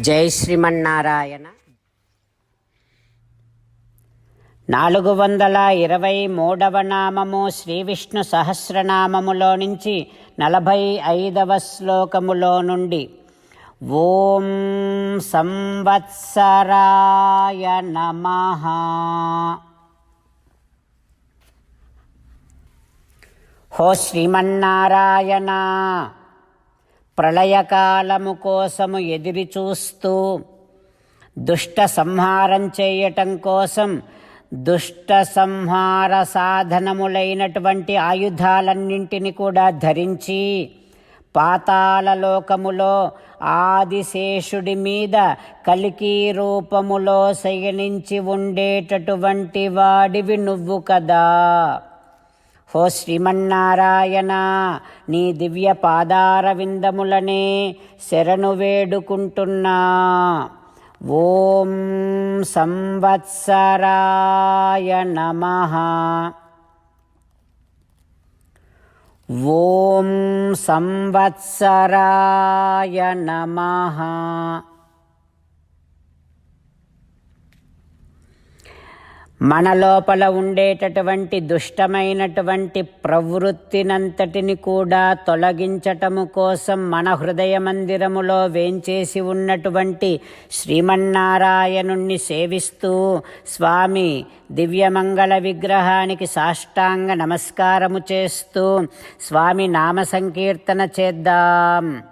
జై శ్రీమన్నారాయణ. నాలుగు వందల ఇరవై మూడవ నామము శ్రీ విష్ణు సహస్రనామములో నుంచి నలభై ఐదవ శ్లోకములో నుండి ఓం సంవత్సరాయ నమ. హో శ్రీమన్నారాయణ. ప్రళయకాలము కోసము ఎదురుచూస్తూ దుష్ట సంహారం చేయటం కోసం దుష్ట సంహార సాధనములైనటువంటి ఆయుధాలన్నింటిని కూడా ధరించి పాతాళలోకములో ఆదిశేషుడి మీద కలికీ రూపములో శయనించి ఉండేటటువంటి వాడివి నువ్వు కదా. హో శ్రీమన్నారాయణ నీ దివ్య పాదారవిందములనే శరణు వేడుకుంటున్నా. ఓం సంవత్సరాయ నమ. ఓం సంవత్సరాయ నమ. మన లోపల ఉండేటటువంటి దుష్టమైనటువంటి ప్రవృత్తినంతటిని కూడా తొలగించటము కోసం మన హృదయ మందిరములో వేంచేసి ఉన్నటువంటి శ్రీమన్నారాయణుణ్ణి సేవిస్తూ స్వామి దివ్యమంగళ విగ్రహానికి సాష్టాంగ నమస్కారము చేస్తూ స్వామి నామ సంకీర్తన చేద్దాం.